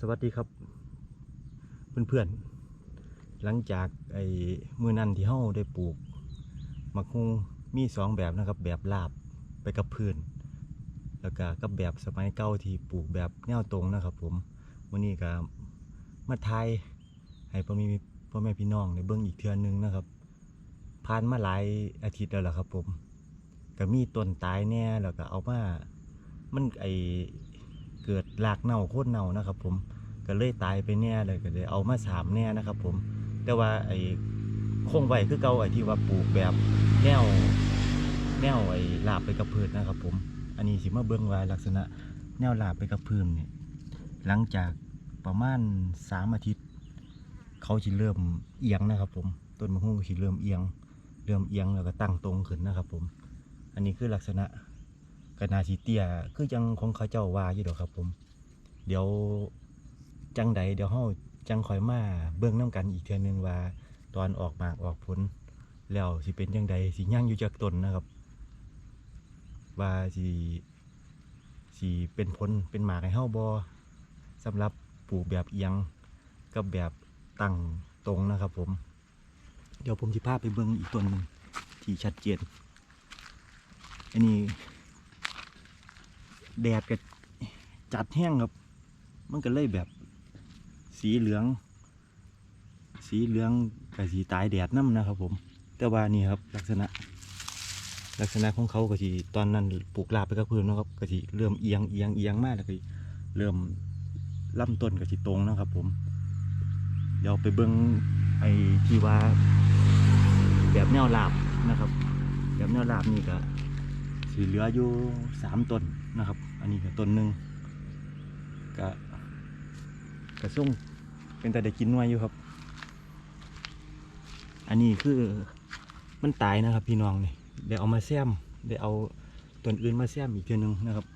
สวัสดีครับเพื่อนๆ หลังจากไอ้มือนันที่เฮาได้ปลูกมะฮุงมีสองแบบนะครับ แบบลาบไปกับพื้น แล้วก็กับแบบสมัยเก่าที่ปลูกแบบแนวตรงนะครับ ผมวันนี้ก็มาทายให้พ่อแม่พ่อแม่พี่น้องในเบื้องอีกเทือนหนึงนะครับผ่านมาหลายอาทิตย์แล้วล่ะครับ ผมก็มีต้นตายแน่แล้วก็เอามามันไอ เกิดรากเน่าโคตรเน่านะครับผมก็เลยตายไปแน่เลยก็เลยเอามาสามแน่นะครับผม แต่ว่าไอ้คงไว้คือเก่าไอ้ที่ว่าปลูกแบบแนวแนวไอ้ลาบไปกับพืชนะครับผม อันนี้สิมาเบิ่งว่าลักษณะ แนวลาบไปกับพื้นเนี่ยหลังจากประมาณสามอาทิตย์ เขาจะเริ่มเอียงนะครับ ผมต้นมะฮุ่งก็สิเริ่มเอียง เริ่มเอียงแล้วก็ตั้งตรงขึ้นนะครับ ผม อันนี้คือลักษณะ กนาสีเตียคือจังของเขาเจ้าว่าอยู่ดอกครับผม เดี๋ยวจังใดเดี๋ยวเฮาจังคอยมาเบิ่งน้กันอีกเทือนึงว่า ตอนออกหมากออกผล แล้วสิเป็นจังใดสิย่างอยู่จากตนนะครับ ว่าสิสิเป็นผลเป็นหมากให้เฮาบ่สำหรับปลูกแบบเอียงกับแบบตั้งตรงนะครับผม เดี๋ยวผมสิพาไปเบิ่งอีกต้นหนึงที่ชัดเจนอันนี้ แดดก็จัดแห้งครับ มันก็เลยแบบ สีเหลือง สีเหลืองกับสีตายแดดน้ำนะครับผม แต่ว่านี่ครับลักษณะ ลักษณะของเขาก็สีตอนนั้นปลูกลาบไปกับพื้นนะครับก็สีเริ่มเอียงเอียงเอียงมากแล้วก็เริ่มลำต้นก็สีตรงนะครับ ผม เดี๋ยวไปเบิ้งไอ้ที่ว่า แบบแนวลาบนะครับ แบบแนวลาบนี่ก็ สีเหลืออยู่สามต้นนะครับ อันนี้ก็ต้นหนึ่งก็กระส่งเป็นแต่ได้กินน่วยอยู่ครับ อันนี้คือมันตายนะครับ พี่น้องนี่เดี๋ยวเอามาแซมเดี๋ยวเอาต้นอื่นมาแซมอีกเทีนึงนะครับ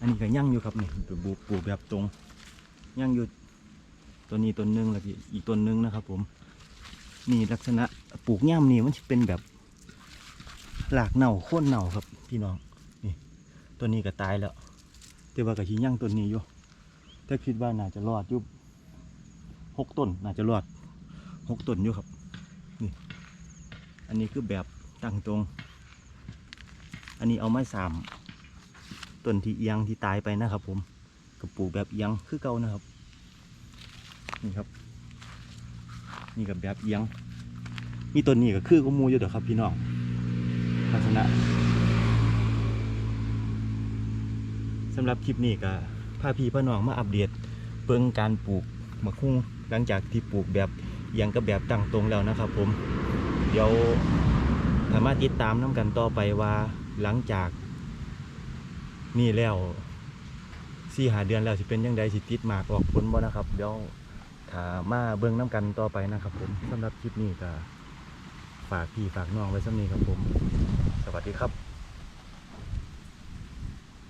อันนี้ก็ยั่งอยู่ครับนี่ปลูกปลูกแบบตรงยั่งอยู่ต้นนี้ต้นหนึงแล้วอีกต้นหนึงนะครับ ผมนี่ลักษณะปลูกย่ำนี่มันจะเป็นแบบ หลากเน่าโค่นเน่าครับพี่น้องนี่ ตัวนี้ก็ตายแล้ว แต่ว่ากับชิ้ย่างต้นนี้อยู่แต่คิดว่าน่าจะรอดอยู่หกต้นน่าจะรอดหกต้นอยู่ครับนี่อันนี้คือแบบตั้งตรง อันนี้เอาไม้สามต้นที่เอียงที่ตายไปนะครับ ผมกับปลูกแบบเอียงคือเก่านะครับ นี่ครับ นี่กับแบบเอียงมีต้นนี้ก็คือก็มูอยู่เด้อครับพี่น้อง ลักษณะสำหรับคลิปนี้ก็พาพี่พ่อน้องมาอัปเดตเบิ่งการปลูกมะคุ้งหลังจากที่ปลูกแบบเอียงกับแบบตั้งตรงแล้วนะครับ ผม เดี๋ยวสามารถติดตามน้ำกันต่อไปว่าหลังจากนี่แล้วสี่หาเดือนแล้วสิเป็นยังไงสิติดหมากออกผลบ่นะครับ เดี๋ยวถ้ามาเบิ่งน้ำกันต่อไปนะครับ ผมสำหรับคลิปนี้ก็ฝากพี่ฝากน้องไว้สักนี้ครับผม สวัสดีครับ